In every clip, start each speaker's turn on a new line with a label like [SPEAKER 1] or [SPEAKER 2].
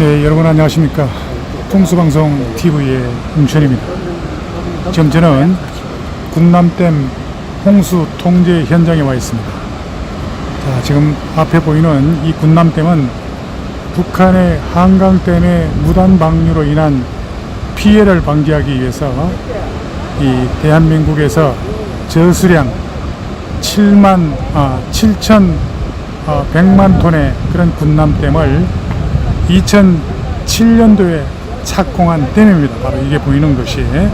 [SPEAKER 1] 네, 여러분 안녕하십니까. 통수방송 TV의 홍천입니다. 지금 저는 군남댐 홍수 통제 현장에 와 있습니다. 자, 지금 앞에 보이는 이 군남댐은 북한의 한강댐의 무단 방류로 인한 피해를 방지하기 위해서 이 대한민국에서 저수량 7만 아 7천 어, 100만 톤의 그런 군남댐을 2007년도에 착공한 댐입니다. 바로 이게 보이는 것이. 예.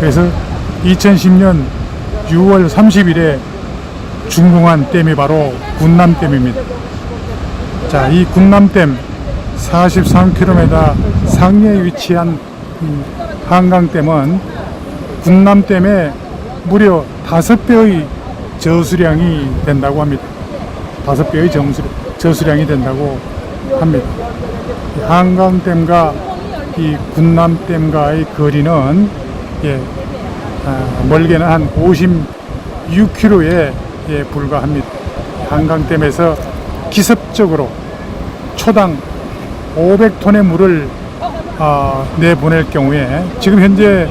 [SPEAKER 1] 그래서 2010년 6월 30일에 준공한 댐이 바로 군남댐입니다. 자, 이 군남댐 43km 상류에 위치한 이 한강댐은 군남댐의 무려 5배의 저수량이 된다고 합니다. 5배의 정수, 저수량이 된다고 합니다. 이 한강댐과 이 군남댐과의 거리는 예, 아, 멀게는 한 56km에 예, 불과합니다. 한강댐에서 기습적으로 초당 500톤의 물을 아, 내보낼 경우에 지금 현재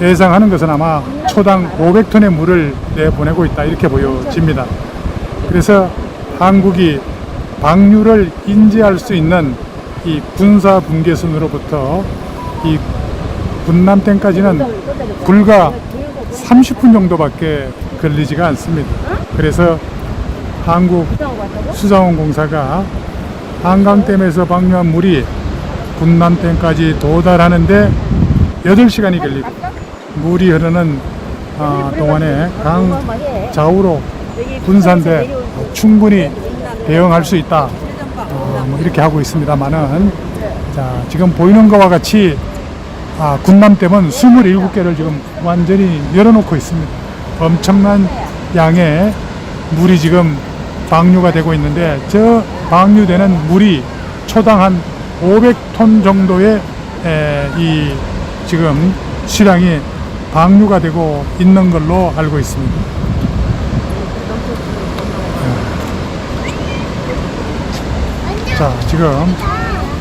[SPEAKER 1] 예상하는 것은 아마 초당 500톤의 물을 내보내고 있다 이렇게 보여집니다. 그래서 한국이 방류를 인지할 수 있는 이 군사 분계선으로부터 이 군남댐까지는 불과 30분 정도밖에 걸리지가 않습니다. 그래서 한국 수자원 공사가 한강댐에서 방류한 물이 군남댐까지 도달하는데 8시간이 걸리고 물이 흐르는 아, 동안에 강 좌우로 분산돼 충분히 대응할 수 있다. 어, 뭐 이렇게 하고 있습니다만은 자, 지금 보이는 것과 같이 아, 군남댐은 27개를 지금 완전히 열어놓고 있습니다. 엄청난 양의 물이 지금 방류가 되고 있는데 저 방류되는 물이 초당 한 500톤 정도의 에, 이 지금 수량이 방류가 되고 있는 걸로 알고 있습니다. 자, 지금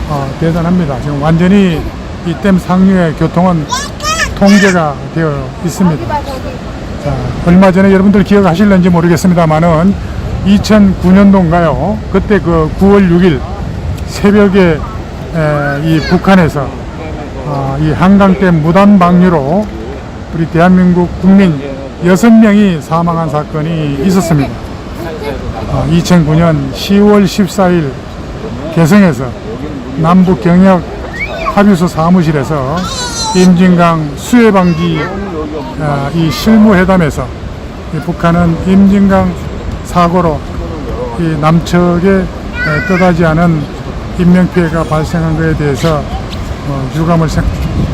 [SPEAKER 1] 어, 대단합니다. 지금 완전히 이 댐 상류의 교통은 통제가 되어 있습니다. 자, 얼마 전에 여러분들 기억하실는지 모르겠습니다만은 2009년도인가요? 그때 그 9월 6일 새벽에 에, 이 북한에서 아, 이 한강댐 무단 방류로 우리 대한민국 국민 6명이 사망한 사건이 있었습니다. 아, 2009년 10월 14일 개성에서 남북 경협 합의소 사무실에서 임진강 수해 방지 아, 이 실무 회담에서 이 북한은 임진강 사고로 이 남측에 에, 뜻하지 않은 인명 피해가 발생한 것에 대해서 어, 유감을 생,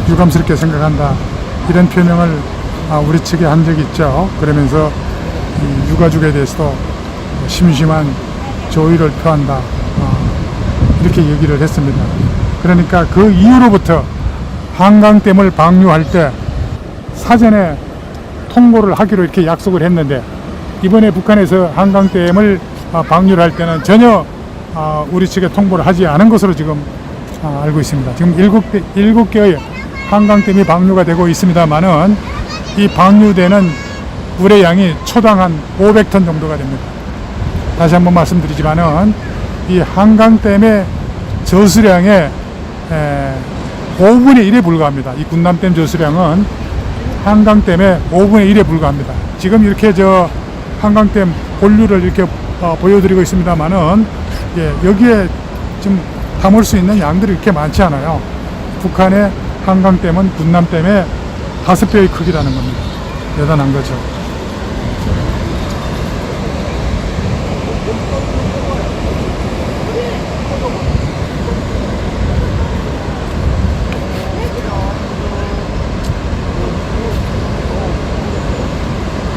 [SPEAKER 1] 유감스럽게 생각한다 이런 표명을 아, 우리 측에 한 적이 있죠. 그러면서 이 유가족에 대해서도 심심한 조의를 표한다 어, 이렇게 얘기를 했습니다. 그러니까 그 이후로부터 한강댐을 방류할 때 사전에 통보를 하기로 이렇게 약속을 했는데 이번에 북한에서 한강댐을 아, 방류를 할 때는 전혀 아, 우리 측에 통보를 하지 않은 것으로 지금 아, 알고 있습니다. 지금 일곱 개, 일곱 개의 한강댐이 방류가 되고 있습니다만은 이 방류되는 물의 양이 초당 한 500톤 정도가 됩니다. 다시 한번 말씀드리지만은 이 한강댐의 저수량의 에, 5분의 1에 불과합니다. 이 군남댐 저수량은 한강댐의 5분의 1에 불과합니다. 지금 이렇게 저 한강댐 본류를 이렇게 어, 보여드리고 있습니다만은 예, 여기에 지금 담을 수 있는 양들이 이렇게 많지 않아요. 북한의 한강댐은 군남댐의 다섯 배의 크기라는 겁니다. 대단한 거죠.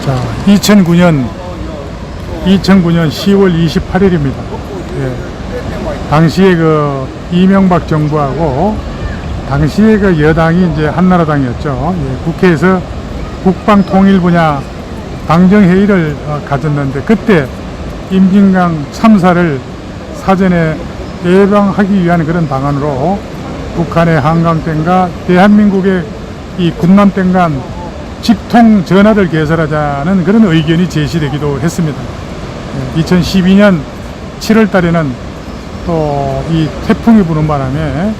[SPEAKER 1] 자, 2009년 2009년 10월 28일입니다. 예. 당시에 그 이명박 정부하고 당시에 그 여당이 이제 한나라당이었죠. 예. 국회에서 국방 통일 분야 당정 회의를 어, 가졌는데 그때 임진강 참사를 사전에 예방하기 위한 그런 방안으로 북한의 한강댐과 대한민국의 이 군남댐 간 직통 전화를 개설하자는 그런 의견이 제시되기도 했습니다. 2012년 7월 달에는 또 이 태풍이 부는 바람에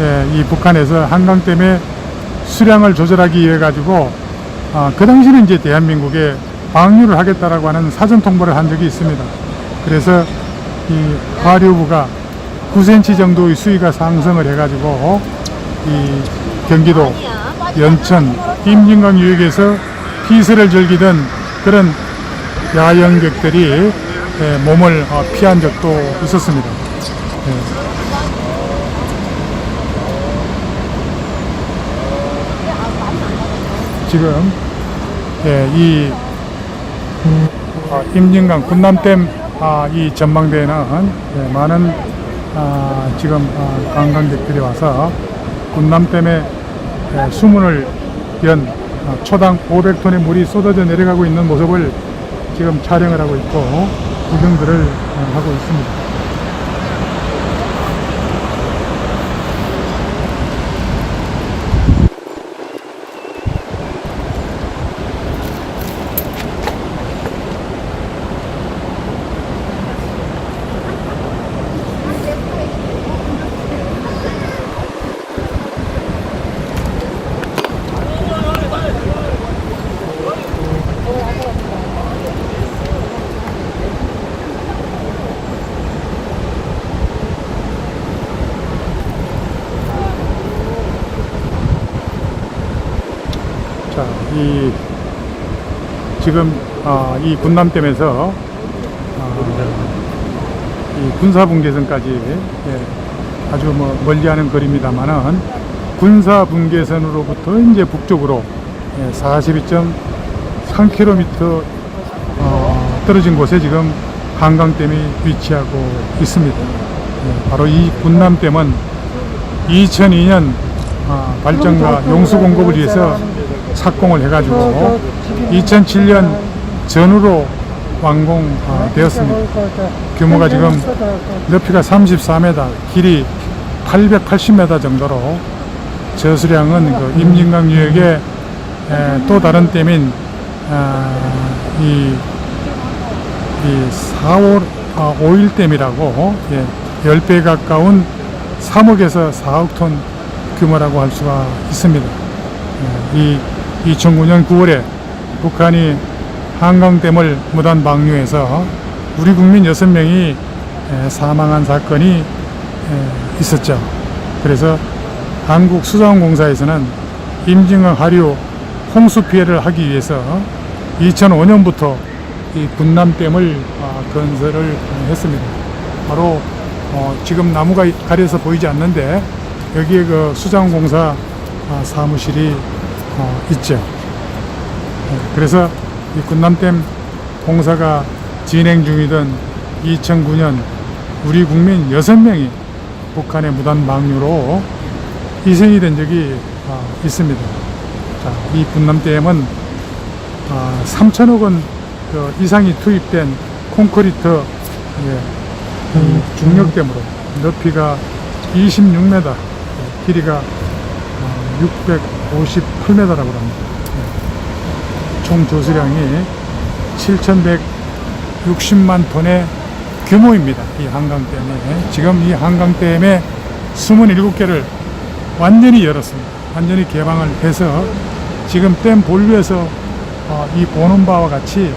[SPEAKER 1] 예, 이 북한에서 한강댐의 수량을 조절하기 위해 가지고 아, 그 당시는 이제 대한민국에 방류를 하겠다라고 하는 사전 통보를 한 적이 있습니다. 그래서 이 화류부가 9cm 정도의 수위가 상승을 해가지고 이 경기도 연천 임진강 유역에서 피서를 즐기던 그런 야영객들이 예, 몸을 어, 피한 적도 있었습니다. 예. 지금 예, 이 어, 임진강 군남댐 아, 이 전망대에는 예, 많은 아, 지금 아, 관광객들이 와서 군남댐에 예, 수문을 연 아, 초당 500톤의 물이 쏟아져 내려가고 있는 모습을 지금 촬영을 하고 있고 구경들을 어, 하고 있습니다. 자, 이 지금 아, 이 군남댐에서 아, 이 군사분계선까지 예, 아주 뭐 멀리하는 거리입니다만은 군사분계선으로부터 이제 북쪽으로 예, 42.3km 어, 떨어진 곳에 지금 한강댐이 위치하고 있습니다. 예, 바로 이 군남댐은 2002년 아, 발전과 용수 공급을 위해서 착공을 해가지고 2007년 전후로 완공되었습니다. 규모가 지금 높이가 34m, 길이 880m 정도로 저수량은 그 임진강 유역의 에, 또 다른 댐인 아, 이, 이 4, 5, 아, 5일 댐이라고 예, 10배 가까운 3억에서 4억 톤 규모라고 할 수가 있습니다. 예, 이 2009년 9월에 북한이 한강댐을 무단 방류해서 우리 국민 6명이 사망한 사건이 에, 있었죠. 그래서 한국수자원공사에서는 임진강 하류 홍수 피해를 하기 위해서 2005년부터 이 군남댐을 아, 건설을 했습니다. 바로 어, 지금 나무가 가려서 보이지 않는데 여기에 그 수자원공사 아, 사무실이 어, 있죠. 네, 그래서 이 군남댐 공사가 진행 중이던 2009년 우리 국민 6명이 북한의 무단 방류로 희생이 된 적이 어, 있습니다. 자, 이 군남댐은 어, 3천억 원 그 이상이 투입된 콘크리트 예, 이 중력댐으로 높이가 26m, 길이가 어, 658m라고 합니다. 예. 총 조수량이 7,160만 톤의 규모입니다. 이 한강댐에. 지금 이 한강댐에 27개를 완전히 열었습니다. 완전히 개방을 해서 지금 댐 본류에서 어, 이 보는 바와 같이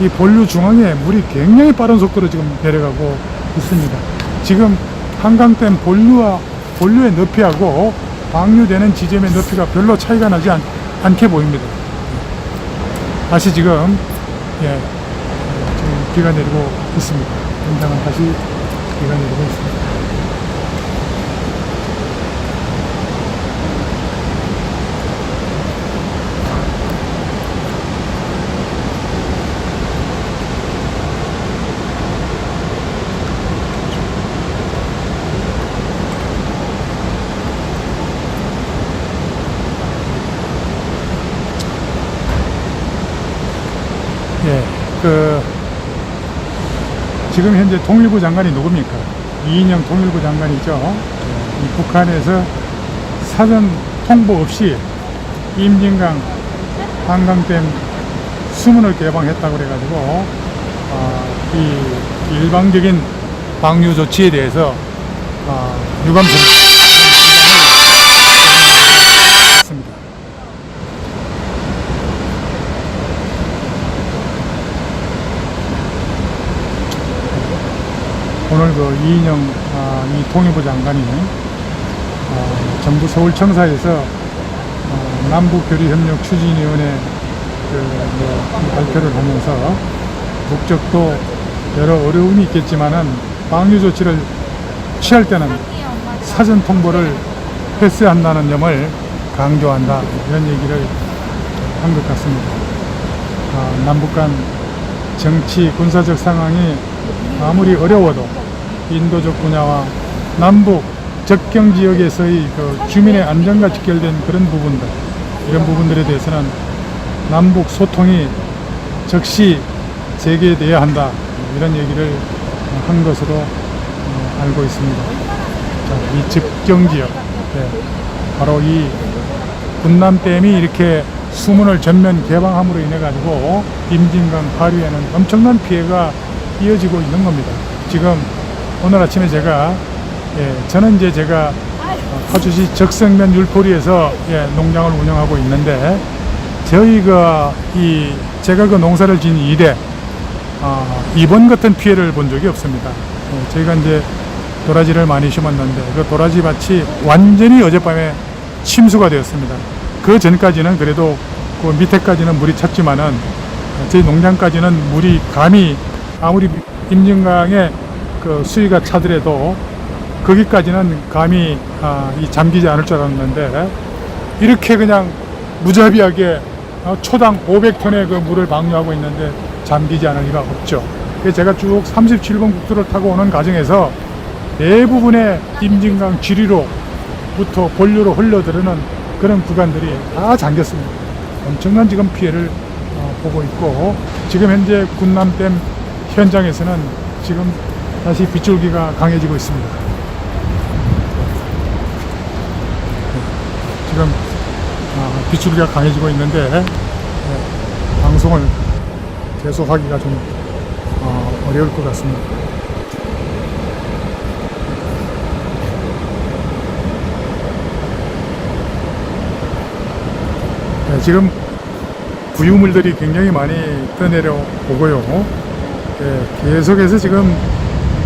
[SPEAKER 1] 이 본류 중앙에 물이 굉장히 빠른 속도로 지금 내려가고 있습니다. 지금 한강댐 본류와 본류의 높이하고 방류되는 지점의 높이가 별로 차이가 나지 않, 않게 보입니다. 다시 지금 예, 지금 비가 내리고 있습니다. 현장은 다시 비가 내리고 있습니다. 예, 그 지금 현재 통일부 장관이 누굽니까? 이인영 통일부 장관이죠. 이 북한에서 사전 통보 없이 임진강 한강댐 수문을 개방했다고 그래가지고 어, 이 일방적인 방류 조치에 대해서 어, 유감스럽습니다. 오늘 그 이인영 아, 이 통일부 장관이 어, 정부 서울청사에서 어, 남북교류협력 추진위원회 그, 뭐, 발표를 하면서 국적도 여러 어려움이 있겠지만은 방류 조치를 취할 때는 사전 통보를 패스한다는 점을 강조한다 이런 얘기를 한 것 같습니다. 아, 남북 간 정치 군사적 상황이 아무리 어려워도 인도적 분야와 남북 접경 지역에서의 그 주민의 안전과 직결된 그런 부분들 이런 부분들에 대해서는 남북 소통이 즉시 재개돼야 한다 이런 얘기를 한 것으로 어, 알고 있습니다. 자, 이 접경 지역 네, 바로 이 군남댐이 이렇게 수문을 전면 개방함으로 인해 가지고 임진강 하류에는 엄청난 피해가 이어지고 있는 겁니다. 지금 오늘 아침에 제가 예, 저는 이제 제가 어, 파주시 적성면 율포리에서 예, 농장을 운영하고 있는데 저희가 이 제가 그 농사를 지은 이래 아, 이번 같은 피해를 본 적이 없습니다. 예, 저희가 이제 도라지를 많이 심었는데 그 도라지 밭이 완전히 어젯밤에 침수가 되었습니다. 그 전까지는 그래도 그 밑에까지는 물이 찼지만은 저희 농장까지는 물이 감히 아무리 임진강에 그 수위가 차더라도 거기까지는 감히 아, 이 잠기지 않을 줄 알았는데 이렇게 그냥 무자비하게 어, 초당 500톤의 그 물을 방류하고 있는데 잠기지 않을 리가 없죠. 제가 쭉 37번 국도를 타고 오는 과정에서 대부분의 임진강 지리로부터 본류로 흘러들어는 그런 구간들이 다 잠겼습니다. 엄청난 지금 피해를 어, 보고 있고 지금 현재 군남댐 현장에서는 지금 다시 빗줄기가 강해지고 있습니다. 네, 지금 아, 빗줄기가 강해지고 있는데 네, 방송을 계속하기가 좀 어, 어려울 것 같습니다. 네, 지금 부유물들이 굉장히 많이 떠내려 오고요. 예, 계속해서 지금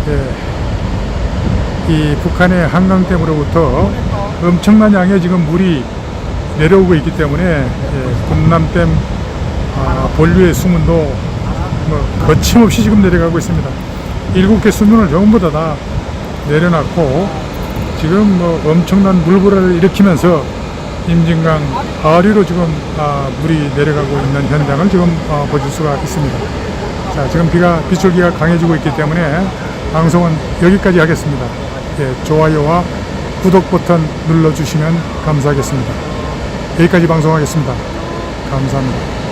[SPEAKER 1] 예, 이 북한의 한강댐으로부터 엄청난 양의 지금 물이 내려오고 있기 때문에 예, 군남댐 아, 본류의 수문도 뭐 거침없이 지금 내려가고 있습니다. 일곱 개 수문을 전부 다, 다 내려놨고 지금 뭐 엄청난 물보라를 일으키면서 임진강 하류로 지금 아, 물이 내려가고 있는 현장을 지금 어, 보실 수가 있습니다. 자, 지금 비가 빗줄기가 강해지고 있기 때문에 방송은 여기까지 하겠습니다. 예, 좋아요와 구독 버튼 눌러주시면 감사하겠습니다. 여기까지 방송하겠습니다. 감사합니다.